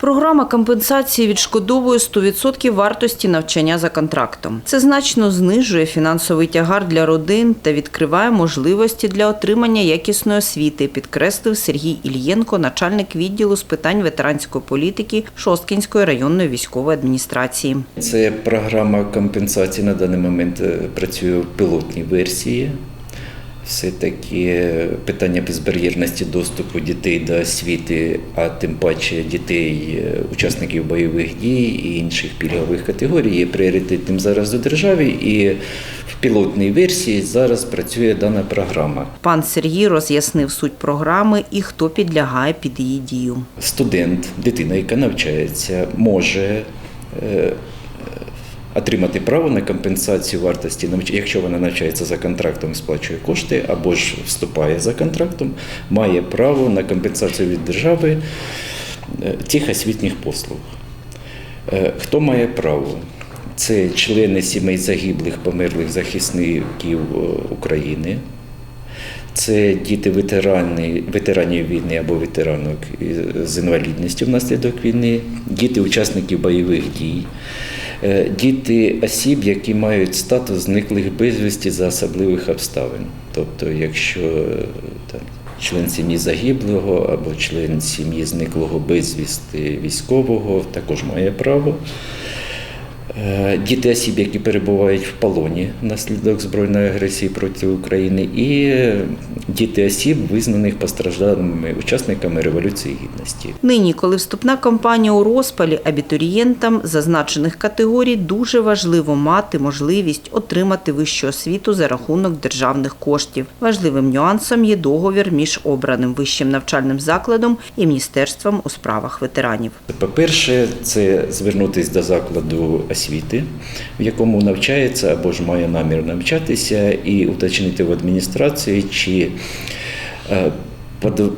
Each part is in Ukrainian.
Програма компенсації відшкодовує 100% вартості навчання за контрактом. Це значно знижує фінансовий тягар для родин та відкриває можливості для отримання якісної освіти, підкреслив Сергій Ільєнко, начальник відділу з питань ветеранської політики Шосткінської районної військової адміністрації. Це програма компенсації на даний момент е, працює в пілотній версії. Все-таки питання безбар'єрності доступу дітей до освіти, а тим паче дітей, е, учасників бойових дій і інших пільгових категорій є пріоритетним зараз у державі. І в пілотній версії зараз працює дана програма. Пан Сергій роз'яснив суть програми і хто підлягає під її дію. Студент, дитина, яка навчається, може е, отримати право на компенсацію вартості якщо вона навчається за контрактом, і сплачує кошти, або ж вступає за контрактом, має право на компенсацію від держави е, тих освітніх послуг. Е, Хто має право? Це члени сімей загиблих, померлих захисників е, України. Це діти ветеранів війни або ветеранок з інвалідністю внаслідок війни, діти учасників бойових дій, діти осіб, які мають статус зниклих безвісті за особливих обставин. Тобто, якщо е, там, член сім'ї загиблого або член сім'ї зниклого безвісти військового також має право. Е, Діти осіб, які перебувають в полоні внаслідок збройної агресії проти України, і діти осіб, визнаних постраждалими учасниками Революції Гідності. Нині, коли вступна кампанія у розпалі, абітурієнтам зазначених категорій дуже важливо мати можливість отримати вищу освіту за рахунок державних коштів. Важливим нюансом є договір між обраним вищим навчальним закладом і міністерством у справах ветеранів. По-перше, це звернутися до закладу освіти, в якому навчається або ж має намір навчатися, і уточнити в адміністрації, чи е,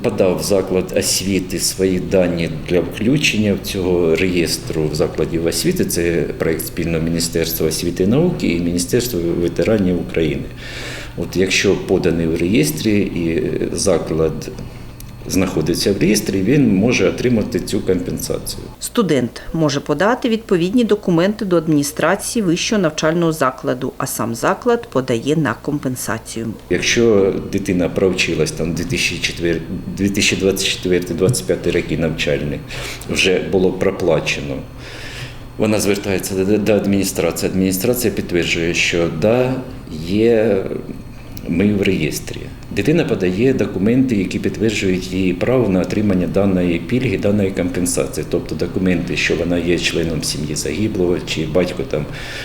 подав заклад освіти свої дані для включення в цього реєстру в закладів освіти. Це проєкт спільного Міністерства освіти і науки і Міністерства ветеранів України. От якщо поданий в реєстрі і заклад знаходиться в реєстрі, він може отримати цю компенсацію. Студент може подати відповідні документи до адміністрації вищого навчального закладу, а сам заклад подає на компенсацію. Якщо дитина провчилась там 2024-2025 роки навчальні, вже було проплачено. Вона звертається до- до адміністрації. Адміністрація підтверджує, що да, є ми в реєстрі. Дитина подає документи, які підтверджують її право на отримання даної пільги, даної компенсації, тобто документи, що вона є членом сім'ї загиблого, чи батько там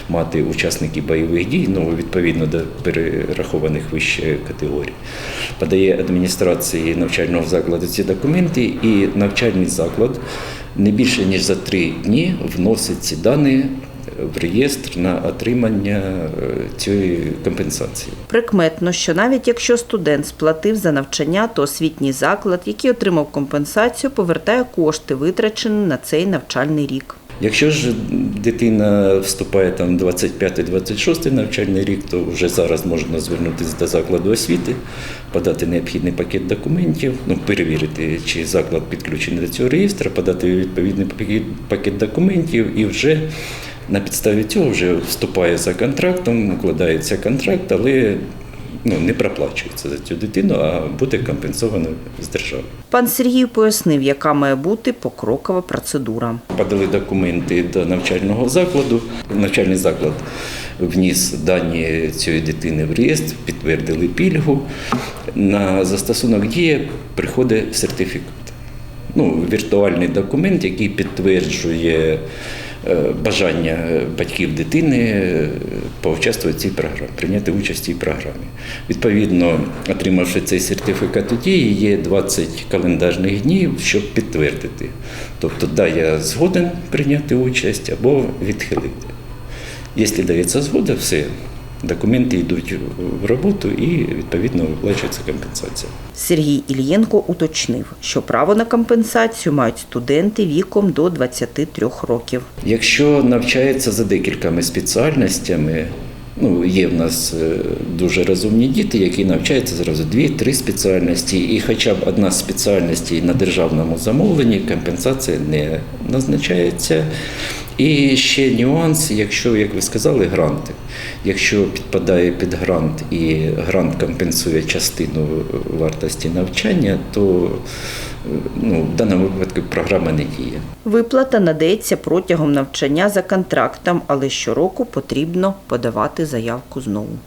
мати учасників бойових дій, ну відповідно до перерахованих вище категорій. Подає адміністрації навчального закладу ці документи, і навчальний заклад не більше ніж за три дні вносить ці дані в реєстр на отримання е, цієї компенсації. Прикметно, що навіть якщо студент сплатив за навчання, то освітній заклад, який отримав компенсацію, повертає кошти, витрачені на цей навчальний рік. Якщо ж дитина вступає там 25-26 навчальний рік, то вже зараз можна звернутися до закладу освіти, подати необхідний пакет документів, ну перевірити, чи заклад підключений до цього реєстру, подати відповідний пакет, пакет документів і вже на підставі цього вже вступає за контрактом, укладається контракт, але ну, не проплачується за цю дитину, а буде компенсовано з держави. Пан Сергій пояснив, яка має бути покрокова процедура. Подали документи до навчального закладу. Навчальний заклад вніс дані цієї дитини в реєстр, підтвердили пільгу. На застосунок дії приходить сертифікат. Ну, віртуальний документ, який підтверджує бажання батьків дитини е, поучаствувати в цій програмі, прийняти участь в цій програмі. Відповідно, отримавши цей сертифікат у дії, є 20 календарних днів, щоб підтвердити. Тобто, да, я згоден прийняти участь або відхилити. Якщо дається згода, все, документи йдуть в роботу і відповідно виплачується компенсація. Сергій Ільєнко уточнив, що право на компенсацію мають студенти віком до 23 років. Якщо навчається за декількома спеціальностями, ну є в нас е, дуже розумні діти, які навчаються зразу дві-три спеціальності, і хоча б одна з спеціальностей на державному замовленні компенсація не, назначається. І ще нюанс, якщо, як ви сказали, гранти. Якщо підпадає під грант і грант компенсує частину вартості навчання, то ну, в даному випадку програма не діє. Виплата надається протягом навчання за контрактом, але щороку потрібно подавати заявку знову.